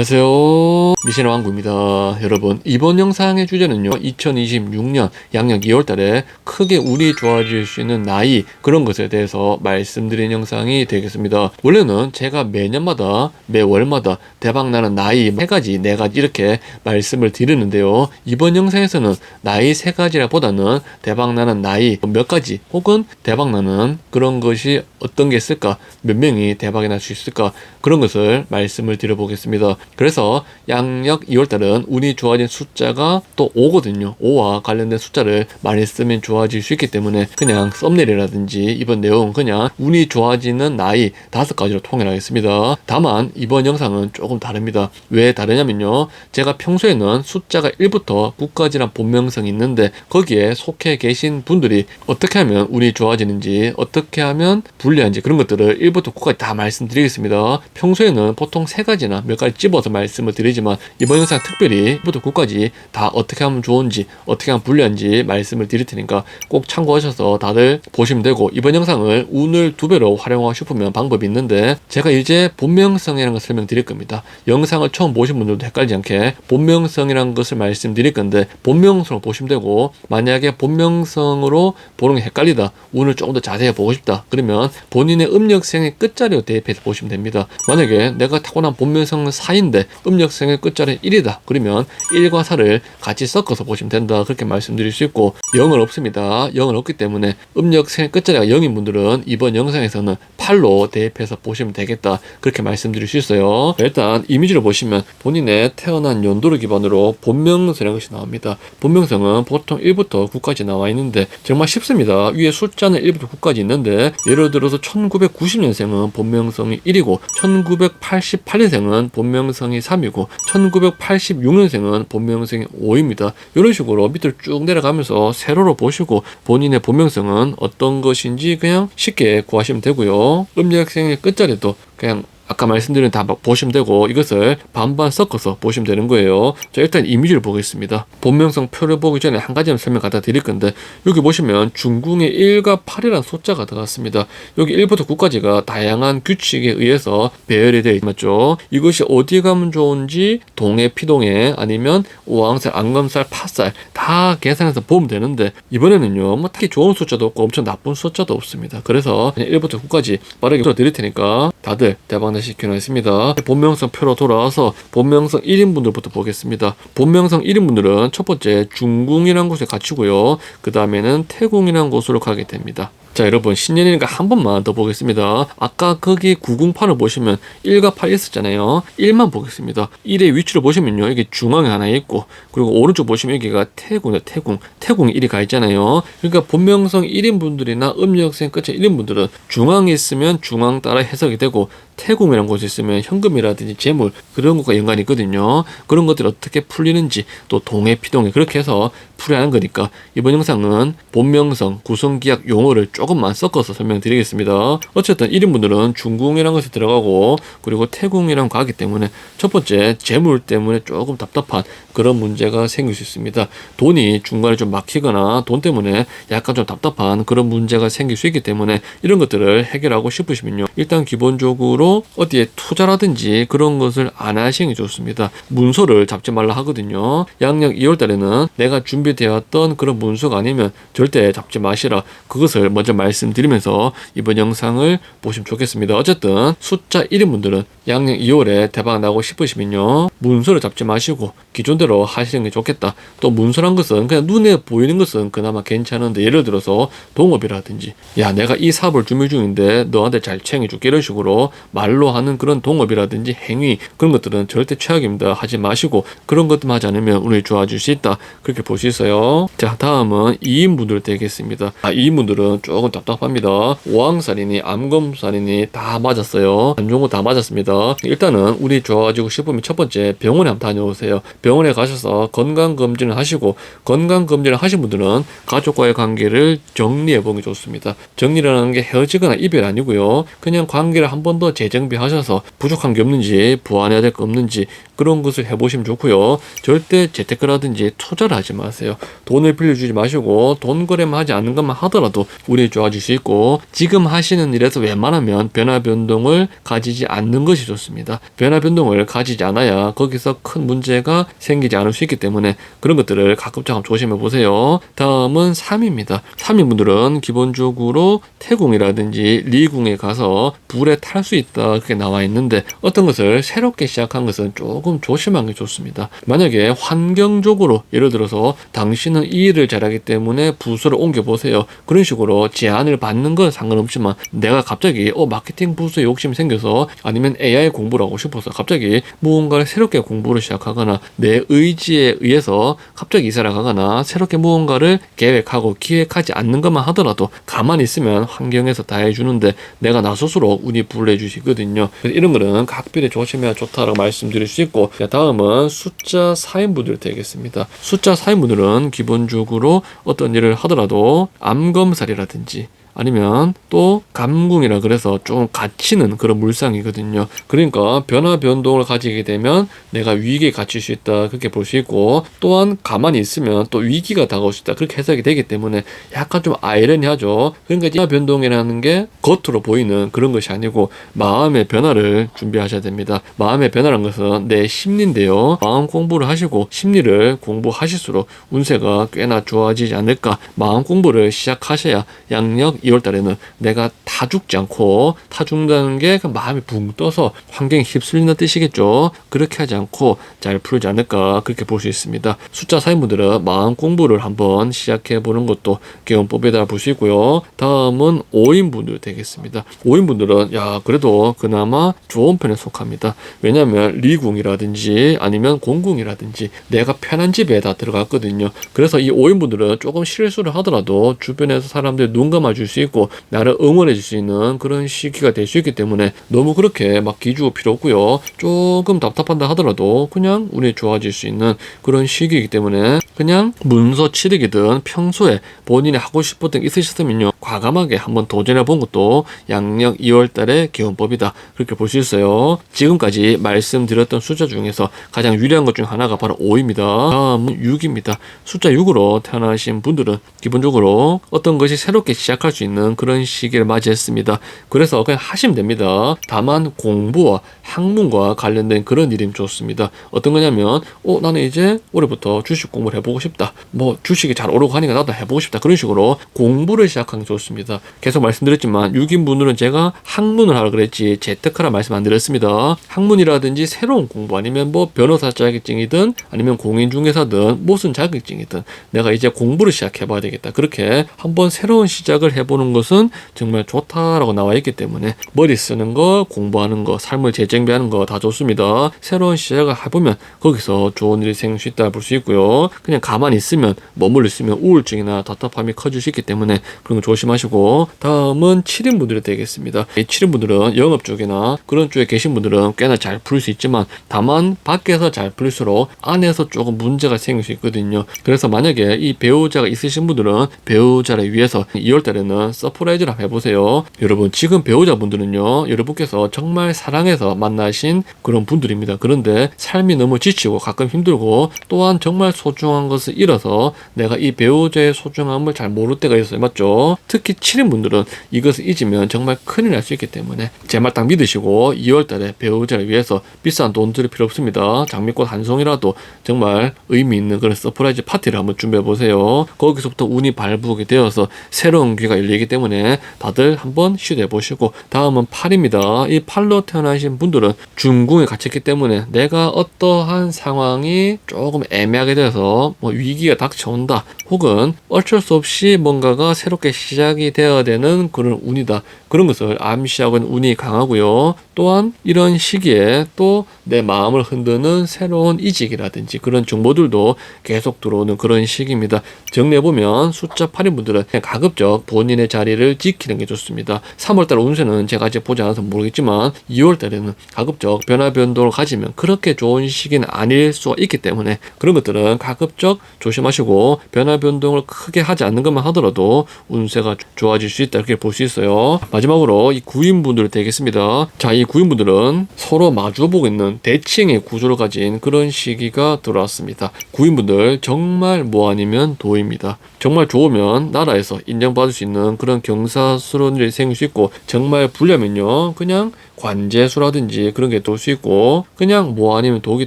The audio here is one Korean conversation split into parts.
안녕하세요. 미션 왕구입니다. 여러분, 이번 영상의 주제는요, 2026년 양력 2월달에 크게 운이 좋아질 수 있는 나이, 그런 것에 대해서 말씀드린 영상이 되겠습니다. 원래는 제가 매년마다, 매월마다 대박나는 나이 세 가지, 네 가지 이렇게 말씀을 드리는데요. 이번 영상에서는 나이 세 가지라 보다는 대박나는 나이 몇 가지, 혹은 대박나는 그런 것이 어떤 게 있을까, 몇 명이 대박이 날 수 있을까, 그런 것을 말씀을 드려보겠습니다. 그래서 양력 2월달은 운이 좋아진 숫자가 또 5거든요. 5와 관련된 숫자를 많이 쓰면 좋아질 수 있기 때문에 그냥 썸네일이라든지 이번 내용 그냥 운이 좋아지는 나이 다섯 가지로 통일하겠습니다. 다만 이번 영상은 조금 다릅니다. 왜 다르냐면요. 제가 평소에는 숫자가 1부터 9까지란 본명성이 있는데 거기에 속해 계신 분들이 어떻게 하면 운이 좋아지는지 어떻게 하면 불리한지 그런 것들을 1부터 9까지 다 말씀드리겠습니다. 평소에는 보통 세 가지나 몇 가지 집어 서 말씀을 드리지만 이번 영상 특별히 1부터 9까지 다 어떻게 하면 좋은지 어떻게 하면 불리한지 말씀을 드릴 테니까 꼭 참고하셔서 다들 보시면 되고 이번 영상을 운을 두 배로 활용하고 싶으면 방법이 있는데 제가 이제 본명성이라는 걸 설명드릴 겁니다. 영상을 처음 보신 분들도 헷갈리지 않게 본명성이라는 것을 말씀드릴 건데 본명성으로 보시면 되고 만약에 본명성으로 보는 게 헷갈리다 운을 조금 더 자세히 보고 싶다 그러면 본인의 음력생의 끝자리로 대입해서 보시면 됩니다. 만약에 내가 타고난 본명성은 4인데 음력생의 끝자리 1이다. 그러면 1과 4를 같이 섞어서 보시면 된다. 그렇게 말씀드릴 수 있고 0은 없습니다. 0은 없기 때문에 음력생의 끝자리가 0인 분들은 이번 영상에서는 8로 대입해서 보시면 되겠다. 그렇게 말씀드릴 수 있어요. 일단 이미지를 보시면 본인의 태어난 연도를 기반으로 본명성이라는 것이 나옵니다. 본명성은 보통 1부터 9까지 나와 있는데 정말 쉽습니다. 위에 숫자는 1부터 9까지 있는데 예를 들어서 1990년생은 본명성이 1이고 1988년생은 본명 성이 3이고 1986년생은 본명성이 5입니다. 이런 식으로 밑으로 쭉 내려가면서 세로로 보시고 본인의 본명성은 어떤 것인지 그냥 쉽게 구하시면 되고요. 음력생의 끝자리도 그냥 아까 말씀드린 다 보시면 되고 이것을 반반 섞어서 보시면 되는 거예요. 자 일단 이미지를 보겠습니다. 본명성 표를 보기 전에 한 가지만 설명 갖다 드릴 건데 여기 보시면 중궁에 1과 8이라는 숫자가 들어갔습니다. 여기 1부터 9까지가 다양한 규칙에 의해서 배열이 되어 있죠. 이것이 어디 가면 좋은지 동해 피동해 아니면 오왕살, 안검살, 팥살 다 계산해서 보면 되는데 이번에는요 뭐 특히 좋은 숫자도 없고 엄청 나쁜 숫자도 없습니다. 그래서 그냥 1부터 9까지 빠르게 풀어드릴 테니까 다들 대박 시켜놨습니다. 본명성 표로 돌아와서 본명성 1인분들부터 보겠습니다. 본명성 1인분들은 첫 번째 중궁이라는 곳에 갇히고요. 그 다음에는 태궁이라는 곳으로 가게 됩니다. 자 여러분 신년이니까 한 번만 더 보겠습니다. 아까 거기 908을 보시면 1과 8 있었잖아요. 1만 보겠습니다. 1의 위치를 보시면요 여기 중앙에 하나 있고 그리고 오른쪽 보시면 여기가 태궁이요 태궁. 태궁이 1이 가 있잖아요. 그러니까 본명성 1인 분들이나 음력생 끝에 1인 분들은 중앙에 있으면 중앙 따라 해석이 되고 태궁이라는 곳에 있으면 현금이라든지 재물 그런 것과 연관이 있거든요. 그런 것들이 어떻게 풀리는지 또 동해 피동해 그렇게 해서 풀어야 하는 거니까 이번 영상은 본명성 구성기약 용어를 조금만 섞어서 설명드리겠습니다. 어쨌든 1인분들은 중궁이라는 것이 들어가고 그리고 태궁이랑 가기 때문에 첫 번째 재물 때문에 조금 답답한 그런 문제가 생길 수 있습니다. 돈이 중간에 좀 막히거나 돈 때문에 약간 좀 답답한 그런 문제가 생길 수 있기 때문에 이런 것들을 해결하고 싶으시면요. 일단 기본적으로 어디에 투자라든지 그런 것을 안 하시는 게 좋습니다. 문서를 잡지 말라 하거든요. 양력 2월 달에는 내가 준비되었던 그런 문서가 아니면 절대 잡지 마시라. 그것을 먼저 말씀드리면서 이번 영상을 보시면 좋겠습니다. 어쨌든 숫자 1인 분들은 양력 2월에 대박 나고 싶으시면요. 문서를 잡지 마시고 기존대로 하시는 게 좋겠다. 또 문서란 것은 그냥 눈에 보이는 것은 그나마 괜찮은데 예를 들어서 동업이라든지 야 내가 이 사업을 준비 중인데 너한테 잘 챙겨줄게 이런 식으로 말로 하는 그런 동업이라든지 행위 그런 것들은 절대 최악입니다. 하지 마시고 그런 것도 하지 않으면 운이 좋아질 수 있다. 그렇게 볼 수 있어요. 자 다음은 2인분들 되겠습니다. 아 2인분들은 조금 답답합니다. 오왕살이니 암검살이니 다 맞았어요. 안 좋은 거 다 맞았습니다. 일단은 운이 좋아지고 싶으면 첫 번째 병원에 한번 다녀오세요. 병원에 가셔서 건강 검진을 하시고 건강 검진을 하신 분들은 가족과의 관계를 정리해 보는 게 좋습니다. 정리라는 게 헤어지거나 이별 아니고요. 그냥 관계를 한 번 더 재정비하셔서 부족한 게 없는지 보완해야 될거 없는지 그런 것을 해보시면 좋고요. 절대 재테크라든지 투자를 하지 마세요. 돈을 빌려주지 마시고 돈 거래만 하지 않는 것만 하더라도 운이 좋아질 수 있고 지금 하시는 일에서 웬만하면 변화 변동을 가지지 않는 것이 것이 좋습니다. 변화 변동을 가지지 않아야 거기서 큰 문제가 생기지 않을 수 있기 때문에 그런 것들을 가급적 조심해 보세요. 다음은 3입니다. 3인 분들은 기본적으로 태궁이라든지 리궁에 가서 불에 탈 수 있다 그렇게 나와 있는데 어떤 것을 새롭게 시작한 것은 조금 조심하는 게 좋습니다. 만약에 환경적으로 예를 들어서 당신은 이 일을 잘하기 때문에 부서를 옮겨 보세요. 그런 식으로 제안을 받는 건 상관없지만 내가 갑자기 어 마케팅 부서에 욕심이 생겨서 아니면 AI 공부를 하고 싶어서 갑자기 무언가를 새롭게 공부를 시작하거나 내 의지에 의해서 갑자기 이사를 가거나 새롭게 무언가를 계획하고 기획하지 않는 것만 하더라도 가만히 있으면 환경에서 다 해주는데 내가 나 스스로 운이 불러주시거든요. 이런 거는 각별히 조심해야 좋다라고 말씀드릴 수 있고 자, 다음은 숫자 4인분들 되겠습니다. 숫자 4인분들은 기본적으로 어떤 일을 하더라도 암검살이라든지 아니면 또 감궁이라 그래서 좀 갇히는 그런 물상이거든요. 그러니까 변화 변동을 가지게 되면 내가 위기에 갇힐 수 있다 그렇게 볼 수 있고 또한 가만히 있으면 또 위기가 다가올 수 있다 그렇게 해석이 되기 때문에 약간 좀 아이러니하죠. 그러니까 변화 변동이라는 게 겉으로 보이는 그런 것이 아니고 마음의 변화를 준비하셔야 됩니다. 마음의 변화라는 것은 내 심리인데요. 마음 공부를 하시고 심리를 공부하실수록 운세가 꽤나 좋아지지 않을까. 마음 공부를 시작하셔야 양력 2월 달에는 내가 타 죽지 않고 타 죽는다는 게그 마음이 붕 떠서 환경에 휩쓸리는 뜻이겠죠. 그렇게 하지 않고 잘 풀지 않을까 그렇게 볼 수 있습니다. 숫자 사인분들은 마음 공부를 한번 시작해 보는 것도 개운법에다 있고요. 다음은 5인분들 되겠습니다. 5인분들은 야 그래도 그나마 좋은 편에 속합니다. 왜냐하면 리궁이라든지 아니면 공궁이라든지 내가 편한 집에 다 들어갔거든요. 그래서 이 5인분들은 조금 실수를 하더라도 주변에서 사람들 눈 감아줄 수 있고 나를 응원해 줄 수 있는 그런 시기가 될 수 있기 때문에 너무 그렇게 막 기죽을 필요 없고요. 조금 답답한다 하더라도 그냥 운이 좋아질 수 있는 그런 시기이기 때문에 그냥 문서 취득이든 평소에 본인이 하고 싶었던 게 있으셨으면요. 과감하게 한번 도전해 본 것도 양력 2월 달의 기원법이다. 그렇게 볼 수 있어요. 지금까지 말씀드렸던 숫자 중에서 가장 유리한 것 중 하나가 바로 5입니다. 다음은 6입니다. 숫자 6으로 태어나신 분들은 기본적으로 어떤 것이 새롭게 시작할 수 있는 그런 시기를 맞이했습니다. 그래서 그냥 하시면 됩니다. 다만 공부와 학문과 관련된 그런 일이면 좋습니다. 어떤 거냐면, 어, 나는 이제 올해부터 주식 공부를 해보 고 싶다. 뭐, 주식이 잘 오르고 하니까 나도 해보고 싶다. 그런 식으로 공부를 시작하는 게 좋습니다. 계속 말씀드렸지만, 6인분들은 제가 학문을 하라 그랬지, 재테크라 말씀 안 드렸습니다. 학문이라든지 새로운 공부, 아니면 뭐, 변호사 자격증이든, 아니면 공인중개사든, 무슨 자격증이든, 내가 이제 공부를 시작해봐야 되겠다. 그렇게 한번 새로운 시작을 해보는 것은 정말 좋다라고 나와 있기 때문에, 머리 쓰는 거, 공부하는 거, 삶을 재정비하는 거 다 좋습니다. 새로운 시작을 해보면 거기서 좋은 일이 생길 수 있다 볼 수 있고요. 그냥 가만히 있으면 머물러 있으면 우울증이나 답답함이 커질 수 있기 때문에 그런 거 조심하시고 다음은 7인분들이 되겠습니다. 이 7인분들은 영업 쪽이나 그런 쪽에 계신 분들은 꽤나 잘 풀 수 있지만 다만 밖에서 잘 풀릴수록 안에서 조금 문제가 생길 수 있거든요. 그래서 만약에 이 배우자가 있으신 분들은 배우자를 위해서 2월 달에는 서프라이즈를 해보세요. 여러분 지금 배우자분들은요 여러분께서 정말 사랑해서 만나신 그런 분들입니다. 그런데 삶이 너무 지치고 가끔 힘들고 또한 정말 소중한 것을 잃어서 내가 이 배우자의 소중함을 잘 모를 때가 있어요. 맞죠? 특히 7인 분들은 이것을 잊으면 정말 큰일 날 수 있기 때문에 제 말 딱 믿으시고 2월 달에 배우자를 위해서 비싼 돈 들일 필요 없습니다. 장미꽃 한 송이라도 정말 의미 있는 그런 서프라이즈 파티를 한번 준비해 보세요. 거기서부터 운이 발부게 되어서 새로운 기회가 열리기 때문에 다들 한번 시도해 보시고 다음은 8입니다. 이 8로 태어나신 분들은 중궁에 갇혔기 때문에 내가 어떠한 상황이 조금 애매하게 돼서 뭐 위기가 닥쳐온다. 혹은 어쩔 수 없이 뭔가가 새롭게 시작이 되어야 되는 그런 운이다. 그런 것을 암시하고 있는 운이 강하고요. 또한 이런 시기에 또 내 마음을 흔드는 새로운 이직이라든지 그런 정보들도 계속 들어오는 그런 시기입니다. 정리해 보면 숫자 8인 분들은 가급적 본인의 자리를 지키는 게 좋습니다. 3월달 운세는 제가 아직 보지 않아서 모르겠지만 2월달에는 가급적 변화 변동을 가지면 그렇게 좋은 시기는 아닐 수가 있기 때문에 그런 것들은 가급적 조심하시고 변화 변동을 크게 하지 않는 것만 하더라도 운세가 좋아질 수 있다 이렇게 볼 수 있어요. 마지막으로 이 구인분들 되겠습니다. 자, 이 구인분들은 서로 마주보고 있는 대칭의 구조를 가진 그런 시기가 들어왔습니다. 구인분들 정말 뭐 아니면 도입니다. 정말 좋으면 나라에서 인정받을 수 있는 그런 경사스러운 일이 생길 수 있고 정말 불려면요 그냥 관제수라든지 그런 게돌수 있고 그냥 뭐 아니면 도기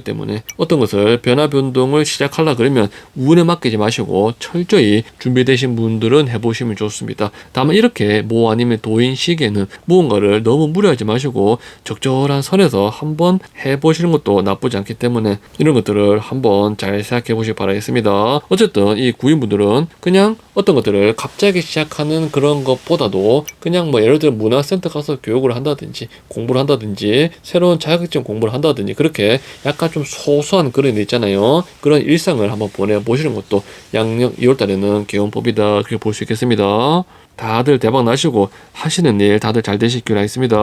때문에 어떤 것을 변화 변동을 시작하려 그러면 운에 맡기지 마시고 철저히 준비되신 분들은 해보시면 좋습니다. 다만 이렇게 뭐 아니면 도인 시기에는 무언가를 너무 무리하지 마시고 적절한 선에서 한번 해보시는 것도 나쁘지 않기 때문에 이런 것들을 한번 잘 생각해 보시기 바라겠습니다. 어쨌든 이 구인분들은 그냥 어떤 것들을 갑자기 시작하는 그런 것보다도 그냥 뭐 예를 들어 문화센터 가서 교육을 한다든지 공 부를 한다든지 새로운 자격증 공부를 한다든지 그렇게 약간 좀 소소한 그런 일 있잖아요. 그런 일상을 한번 보내보시는 것도 양력 2월달에는 개원법이다 그렇게 볼 수 있겠습니다. 다들 대박 나시고 하시는 일 다들 잘 되시길 바라겠습니다.